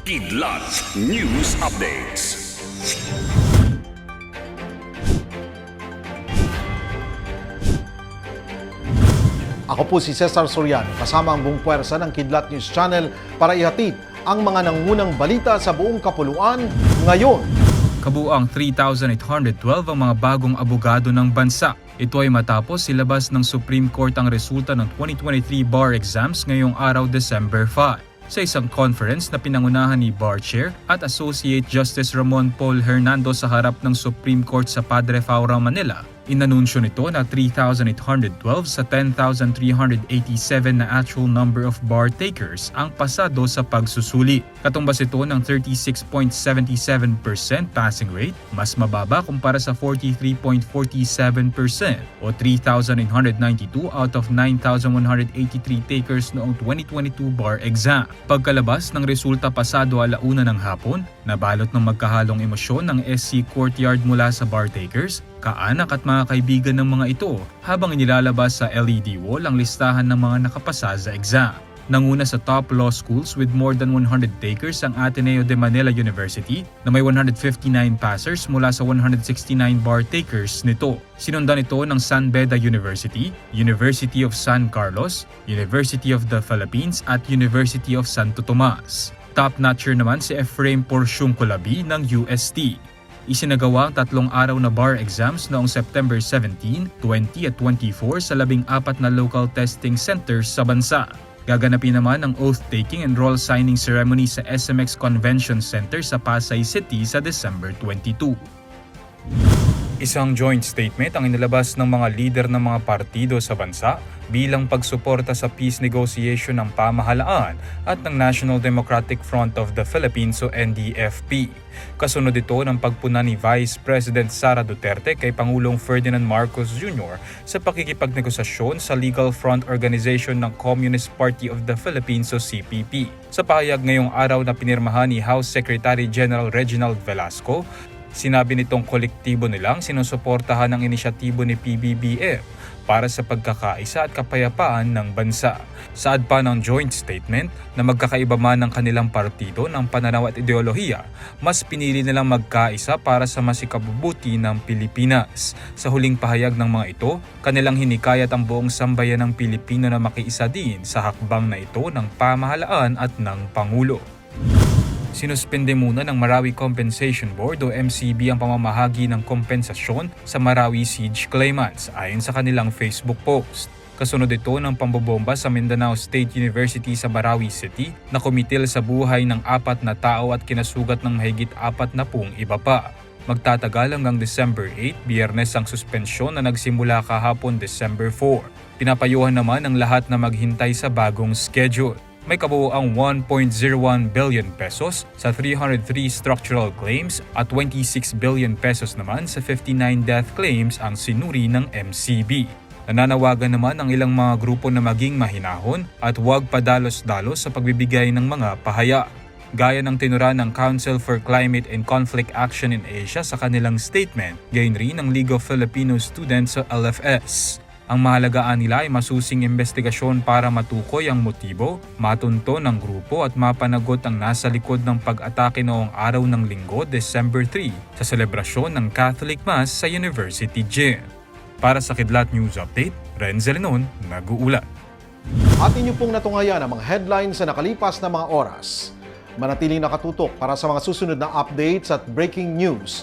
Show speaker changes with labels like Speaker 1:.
Speaker 1: Kidlat News Updates.
Speaker 2: Ako po si Cesar Soriano, kasama ang buong puwersa ng Kidlat News Channel para ihatid ang mga nangunang balita sa buong kapuluan ngayon.
Speaker 3: Kabuang 3,812 ang mga bagong abogado ng bansa. Ito ay matapos silabas ng Supreme Court ang resulta ng 2023 bar exams ngayong araw December 5. Sa isang conference na pinangunahan ni Bar Chair at Associate Justice Ramon Paul Hernando sa harap ng Supreme Court sa Padre Faura, Manila, inanunsyo nito na 3,812 sa 10,387 na actual number of bar takers ang pasado sa pagsusuli. Katumbas ito ng 36.77% passing rate, mas mababa kumpara sa 43.47% o 3,992 out of 9,183 takers noong 2022 bar exam. Pagkalabas ng resulta pasado alauna ng hapon, nabalot ng magkahalong emosyon ng SC Courtyard mula sa bar takers, kaanak at mga kaibigan ng mga ito habang inilalabas sa LED wall ang listahan ng mga nakapasa sa exam. Nanguna sa top law schools with more than 100 takers ang Ateneo de Manila University na may 159 passers mula sa 169 bar takers nito. Sinundan ito ng San Beda University, University of San Carlos, University of the Philippines at University of Santo Tomas. Top notcher naman si Efraim Porciung Colabi ng UST. Isinagawa ang tatlong araw na bar exams noong September 17, 20 at 24 sa labing apat na local testing centers sa bansa. Gaganapin naman ang oath-taking and roll signing ceremony sa SMX Convention Center sa Pasay City sa December 22. Isang joint statement ang inilabas ng mga lider ng mga partido sa bansa bilang pagsuporta sa peace negotiation ng pamahalaan at ng National Democratic Front of the Philippines o NDFP. Kasunod ito ng pagpuna ni Vice President Sara Duterte kay Pangulong Ferdinand Marcos Jr. sa pakikipagnegosasyon sa Legal Front Organization ng Communist Party of the Philippines o CPP. Sa pahayag ngayong araw na pinirmahan ni House Secretary General Reginald Velasco, Sinabi nitong kolektibo nilang sinusuportahan ang inisyatibo ni PBBM para sa pagkakaisa at kapayapaan ng bansa. Saad pa ng joint statement na magkakaiba man ng kanilang partido ng pananaw at ideolohiya, mas pinili nilang magkaisa para sa masikabubuti ng Pilipinas. Sa huling pahayag ng mga ito, kanilang hinikayat ang buong sambayan ng Pilipino na makiisa din sa hakbang na ito ng pamahalaan at ng Pangulo. Sinuspende muna ng Marawi Compensation Board o MCB ang pamamahagi ng kompensasyon sa Marawi siege claimants ayon sa kanilang Facebook post. Kasunod ito ng pambobomba sa Mindanao State University sa Marawi City na kumitil sa buhay ng apat na tao at kinasugat ng mahigit apat na pung iba pa. Magtatagal hanggang December 8, biyernes ang suspensyon na nagsimula kahapon December 4. Pinapayuhan naman ang lahat na maghintay sa bagong schedule may kabuoang 1.01 billion pesos sa 303 structural claims at 26 billion pesos naman sa 59 death claims ang sinuri ng MCB. Nananawagan naman ang ilang mga grupo na maging mahinahon at huwag padalos-dalos sa pagbibigay ng mga pahaya. Gaya ng tinura ng Council for Climate and Conflict Action in Asia sa kanilang statement, gayon rin ng League of Filipino Students sa LFS. Ang mahalagaan nila ay masusing investigasyon para matukoy ang motibo, matunto ng grupo at mapanagot ang nasa likod ng pag-atake noong araw ng linggo, December 3, sa selebrasyon ng Catholic Mass sa University Gym. Para sa Kidlat News Update, Renzel Lenon, nag-uulat.
Speaker 2: At inyo pong natungayan ang mga headlines sa nakalipas na mga oras. Manatiling nakatutok para sa mga susunod na updates at breaking news.